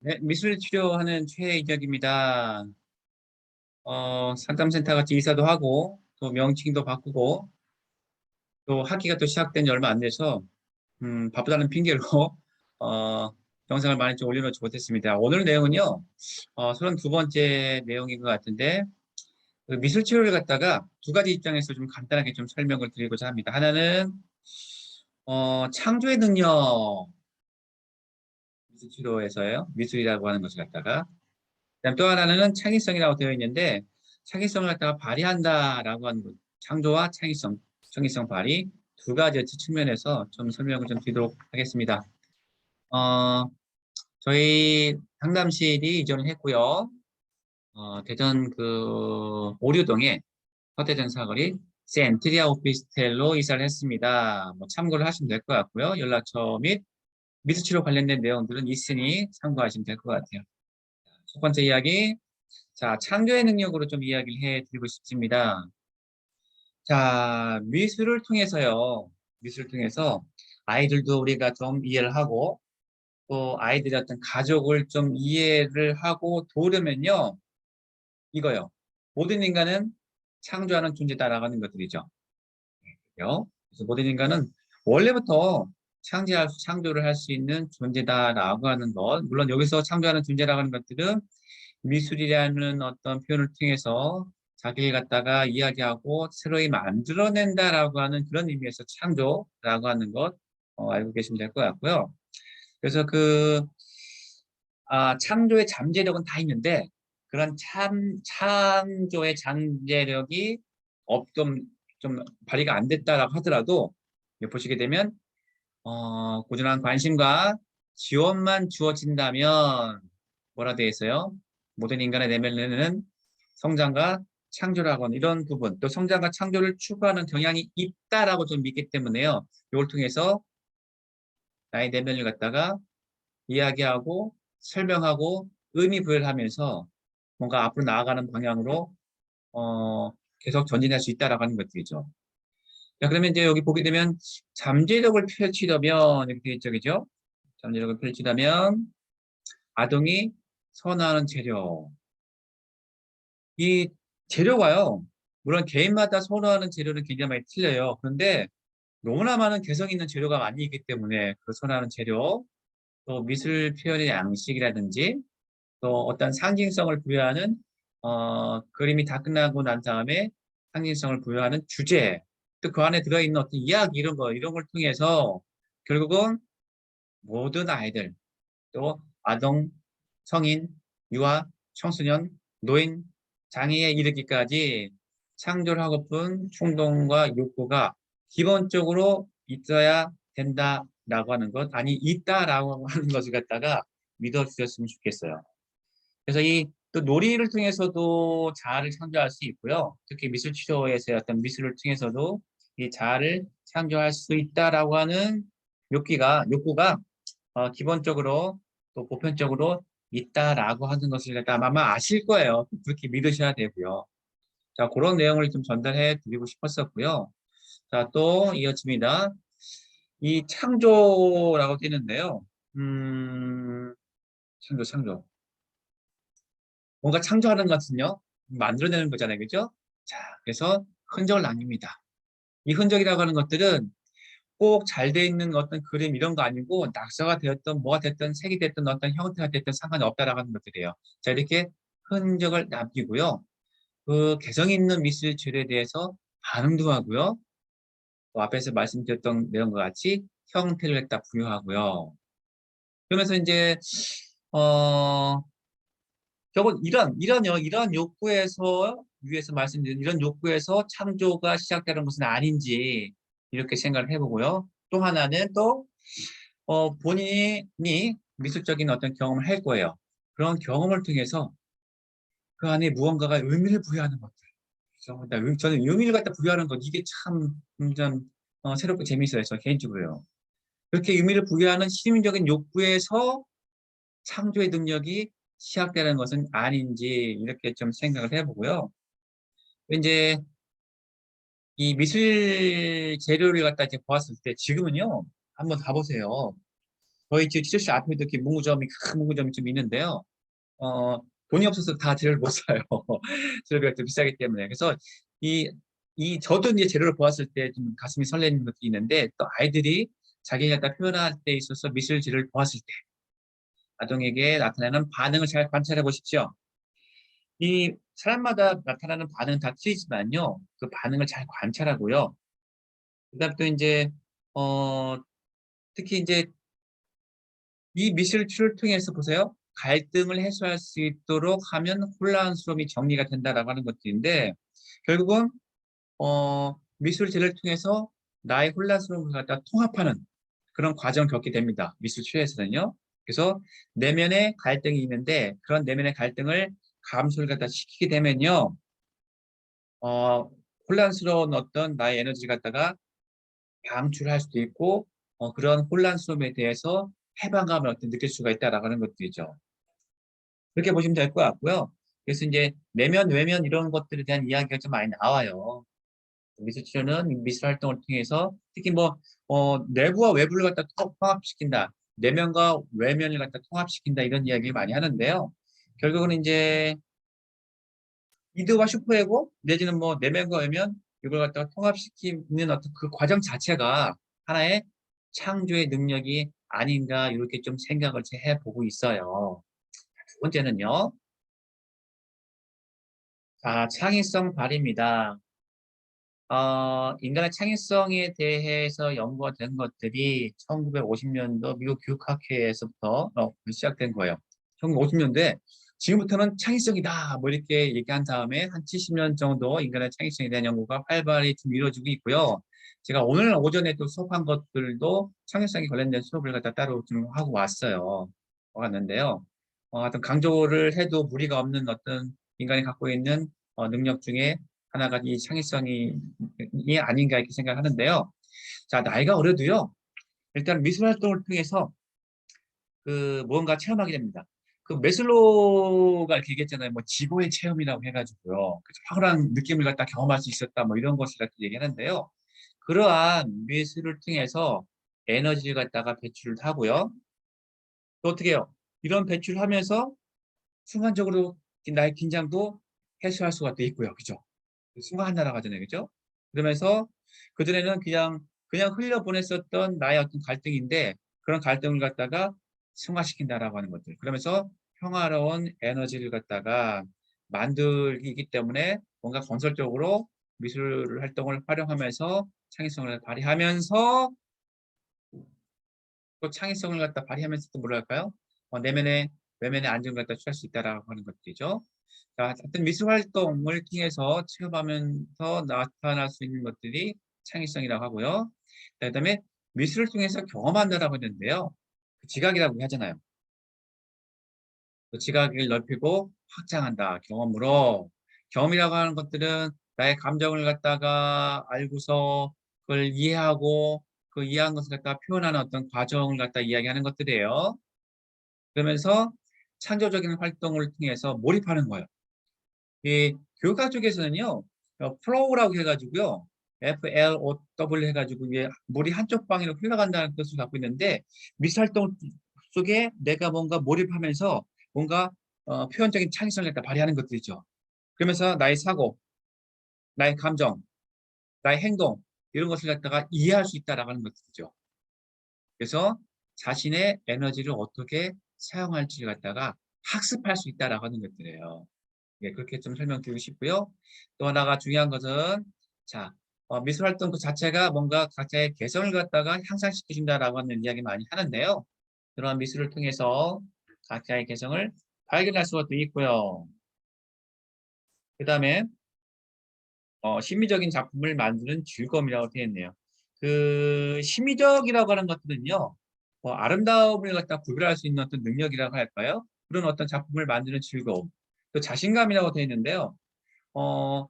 네, 미술 치료하는 최이적입니다. 어, 상담센터 같이 이사도 하고, 또 명칭도 바꾸고, 또 학기가 또 시작된 지 얼마 안 돼서, 음, 바쁘다는 핑계로, 어, 영상을 많이 좀 올려놓지 못했습니다. 오늘 내용은요, 어, 32번째 내용인 것 같은데, 그 미술 치료를 갖다가 두 가지 입장에서 좀 간단하게 좀 설명을 드리고자 합니다. 하나는, 어, 창조의 능력, 미술 치료에서요. 미술이라고 하는 것을 갖다가. 그다음 또 하나는 창의성이라고 되어 있는데 창의성을 갖다가 발휘한다라고 하는 것. 창조와 창의성, 창의성 발휘 두 가지 측면에서 좀 설명을 좀 드리도록 하겠습니다. 어, 저희 상담실이 이전을 했고요. 어, 대전 그 오류동에 서대전 사거리 센트리아 오피스텔로 이사를 했습니다. 뭐 참고를 하시면 될 것 같고요. 연락처 및 미술치료 관련된 내용들은 있으니 참고하시면 될 것 같아요. 첫 번째 이야기, 자 창조의 능력으로 좀 이야기를 해드리고 싶습니다. 자 미술을 통해서요, 미술을 통해서 아이들도 우리가 좀 이해를 하고 또 아이들의 어떤 가족을 좀 이해를 하고 도우려면요, 이거요. 모든 인간은 창조하는 존재다라고 하는 것들이죠. 그래서 모든 인간은 원래부터 창조할, 창조를 할 수 있는 존재다라고 하는 것. 물론 여기서 창조하는 존재라고 하는 것들은 미술이라는 어떤 표현을 통해서 자기를 갖다가 이야기하고 새로이 만들어낸다라고 하는 그런 의미에서 창조라고 하는 것 어, 알고 계시면 될 것 같고요. 그래서 그 아, 창조의 잠재력은 다 있는데 그런 참 창조의 잠재력이 없좀 좀 발휘가 안 됐다라고 하더라도 보시게 되면 어, 꾸준한 관심과 지원만 주어진다면 뭐라 되어 있어요? 모든 인간의 내면에는 성장과 창조라고 이런 부분, 또 성장과 창조를 추구하는 경향이 있다라고 좀 믿기 때문에요. 이걸 통해서 나의 내면을 갖다가 이야기하고 설명하고 의미 부여를 하면서 뭔가 앞으로 나아가는 방향으로 어, 계속 전진할 수 있다라고 하는 것들이죠. 자, 그러면 이제 여기 보게 되면 잠재력을 펼치려면 이렇게 있죠, 그죠? 잠재력을 펼치려면 아동이 선호하는 재료. 이 재료가요, 물론 개인마다 선호하는 재료는 굉장히 많이 틀려요. 그런데 너무나 많은 개성 있는 재료가 많이 있기 때문에 그 선호하는 재료, 또 미술 표현의 양식이라든지 또 어떤 상징성을 부여하는 어, 그림이 다 끝나고 난 다음에 상징성을 부여하는 주제, 또 그 안에 들어있는 어떤 이야기 이런 거 이런 걸 통해서 결국은 모든 아이들 또 아동, 성인, 유아, 청소년, 노인, 장애에 이르기까지 창조를 하고픈 충동과 욕구가 기본적으로 있어야 된다라고 하는 것 아니 있다라고 하는 것을 갖다가 믿어주셨으면 좋겠어요. 그래서 이 또 놀이를 통해서도 자아를 창조할 수 있고요. 특히 미술 치료에서의 어떤 미술을 통해서도 이 자아를 창조할 수 있다라고 하는 욕기가 욕구가 어, 기본적으로 또 보편적으로 있다라고 하는 것을 아마 아실 거예요. 그렇게 믿으셔야 되고요. 자 그런 내용을 좀 전달해 드리고 싶었었고요. 자또 이어집니다. 이 창조라고 뜨는데요. 음, 창조 창조. 뭔가 창조하는 것은요, 만들어내는 거잖아요. 그죠? 자, 그래서 흔적을 남깁니다. 이 흔적이라고 하는 것들은 꼭 잘 돼 있는 어떤 그림 이런 거 아니고 낙서가 되었던 뭐가 됐든 색이 됐든 어떤 형태가 됐든 상관이 없다라고 하는 것들이에요. 자, 이렇게 흔적을 남기고요. 그 개성 있는 미술 줄에 대해서 반응도 하고요. 또 앞에서 말씀드렸던 내용과 같이 형태를 갖다 부여하고요. 그러면서 이제 어 결국 이런 이런 이런 욕구에서 위에서 말씀드린 이런 욕구에서 창조가 시작되는 것은 아닌지 이렇게 생각을 해보고요. 또 하나는 또 어, 본인이 미술적인 어떤 경험을 할 거예요. 그런 경험을 통해서 그 안에 무언가가 의미를 부여하는 것들. 그래서 저는 의미를 갖다 부여하는 것 이게 참, 좀 어, 새롭고 재미있어요. 저 개인적으로요. 그렇게 의미를 부여하는 시민적인 욕구에서 창조의 능력이 시작되는 것은 아닌지 이렇게 좀 생각을 해보고요. 이제 이 미술 재료를 갖다 이제 보았을 때 지금은요 한번 가보세요. 저희 집 치료실 앞에도 이렇게 문구점이 큰 문구점이 좀 있는데요. 어, 돈이 없어서 다 재료를 못 사요. 재료가 또 비싸기 때문에. 그래서 이, 이 저도 이제 재료를 보았을 때 좀 가슴이 설레는 것도 있는데 또 아이들이 자기가 다 표현할 때 있어서 미술 재료를 보았을 때 아동에게 나타나는 반응을 잘 관찰해 보십시오. 이 사람마다 나타나는 반응은 다 틀리지만요. 그 반응을 잘 관찰하고요. 그다음 또 이제 어 특히 이제 이 미술치료를 통해서 보세요. 갈등을 해소할 수 있도록 하면 혼란스러움이 정리가 된다라고 하는 것들인데 결국은 어 미술제를 통해서 나의 혼란스러움을 갖다 통합하는 그런 과정을 겪게 됩니다. 미술치료에서는요. 그래서 내면의 갈등이 있는데 그런 내면의 갈등을 감소를 갖다 시키게 되면요. 어, 혼란스러운 어떤 나의 에너지를 갖다가 방출할 수도 있고 어, 그런 혼란스러움에 대해서 해방감을 어떤 느낄 수가 있다라고 하는 것들이죠. 그렇게 보시면 될 것 같고요. 그래서 이제 내면, 외면 이런 것들에 대한 이야기가 좀 많이 나와요. 미술 치료는 미술 활동을 통해서 특히 뭐 어, 내부와 외부를 갖다 통합시킨다. 내면과 외면을 갖다 통합시킨다 이런 이야기를 많이 하는데요. 결국은 이제 이드와 슈퍼에고 내지는 뭐 내면과 외면 이걸 갖다가 통합시키는 어떤 그 과정 자체가 하나의 창조의 능력이 아닌가 이렇게 좀 생각을 해보고 있어요. 두 번째는요. 자, 창의성 발휘입니다. 어, 인간의 창의성에 대해서 연구가 된 것들이 1950년도 미국 교육학회에서부터 어, 시작된 거예요. 1950년대 지금부터는 창의성이다 뭐 이렇게 얘기한 다음에 한 70년 정도 인간의 창의성에 대한 연구가 활발히 좀 이루어지고 있고요. 제가 오늘 오전에 또 수업한 것들도 창의성에 관련된 수업을 갖다 따로 좀 하고 왔어요. 왔는데요. 어, 어떤 강조를 해도 무리가 없는 어떤 인간이 갖고 있는 어, 능력 중에 하나가 이 창의성이 아닌가 이렇게 생각하는데요. 자, 나이가 어려도요. 일단 미술 활동을 통해서 그 무언가 체험하게 됩니다. 그 메슬로가 이렇게 얘기했잖아요. 뭐 지고의 체험이라고 해가지고요. 확실한 느낌을 갖다 경험할 수 있었다. 뭐 이런 것을 갖다 얘기하는데요. 그러한 미술을 통해서 에너지를 갖다가 배출을 하고요. 또 어떻게 해요? 이런 배출을 하면서 순간적으로 나의 긴장도 해소할 수가 또 있고요. 그죠? 순간 날아가잖아요. 그죠? 그러면서 그전에는 그냥 그냥 흘려보냈었던 나의 어떤 갈등인데 그런 갈등을 갖다가 승화시킨다라고 하는 것들. 그러면서 평화로운 에너지를 갖다가 만들기 때문에 뭔가 건설적으로 미술 활동을 활용하면서 창의성을 발휘하면서 또 창의성을 갖다 발휘하면서 또 뭐랄까요? 어, 내면의 외면의 안정을 갖다 취할 수 있다라고 하는 것들이죠. 자, 어떤 미술 활동을 통해서 체험하면서 나타날 수 있는 것들이 창의성이라고 하고요. 그 다음에 미술을 통해서 경험한다라고 했는데요. 그 지각이라고 하잖아요. 그 지각을 넓히고 확장한다. 경험으로. 경험이라고 하는 것들은 나의 감정을 갖다가 알고서 그걸 이해하고 그 이해한 것을 갖다가 표현하는 어떤 과정을 갖다 이야기하는 것들이에요. 그러면서 창조적인 활동을 통해서 몰입하는 거예요. 이 교육학 쪽에서는요, 플로우라고 해가지고요, FLOW 해가지고 이게 물이 한쪽 방향으로 흘러간다는 뜻을 갖고 있는데 미술 활동 속에 내가 뭔가 몰입하면서 뭔가 어, 표현적인 창의성을 발휘하는 것들이죠. 그러면서 나의 사고, 나의 감정, 나의 행동 이런 것을 갖다가 이해할 수 있다라고 하는 것들이죠. 그래서 자신의 에너지를 어떻게 사용할지를 갖다가 학습할 수 있다라고 하는 것들이에요. 예, 그렇게 좀 설명드리고 싶고요. 또 하나가 중요한 것은 자 어, 미술 활동 그 자체가 뭔가 각자의 개성을 갖다가 향상시켜준다라고 하는 이야기 많이 하는데요. 그런 미술을 통해서 각자의 개성을 발견할 수가 또 있고요. 그 다음에 어, 심미적인 작품을 만드는 즐거움이라고 되어 있네요. 그 심미적이라고 하는 것들은요. 뭐 아름다움을 갖다 구별할 수 있는 어떤 능력이라고 할까요? 그런 어떤 작품을 만드는 즐거움. 또 자신감이라고 되어 있는데요. 어,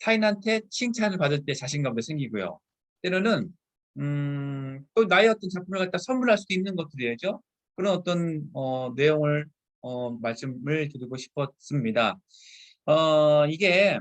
타인한테 칭찬을 받을 때 자신감도 생기고요. 때로는 음, 또 나의 어떤 작품을 갖다 선물할 수도 있는 것들이죠. 그런 어떤 어, 내용을 어, 말씀을 드리고 싶었습니다. 어, 이게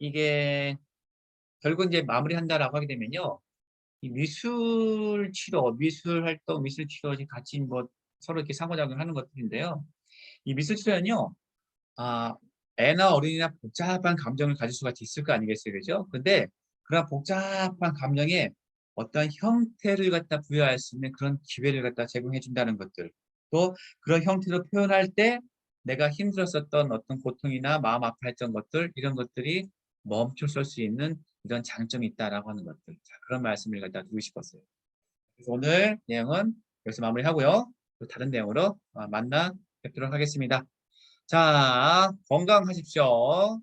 이게 결국 이제 마무리한다라고 하게 되면요. 이 미술 치료, 미술 활동, 미술 치료 같이 뭐 서로 이렇게 상호작용을 하는 것들인데요. 이 미술 치료는요, 아, 애나 어린이나 복잡한 감정을 가질 수가 있을 거 아니겠어요, 그죠? 근데 그런 복잡한 감정에 어떤 형태를 갖다 부여할 수 있는 그런 기회를 갖다 제공해 준다는 것들, 또 그런 형태로 표현할 때 내가 힘들었었던 어떤 고통이나 마음 아파했던 것들 이런 것들이 멈춰설 수 있는 이런 장점이 있다라고 하는 것들. 자, 그런 말씀을 갖다 드리고 싶었어요. 그래서 오늘 내용은 여기서 마무리하고요. 또 다른 내용으로 어, 만나 뵙도록 하겠습니다. 자, 건강하십시오.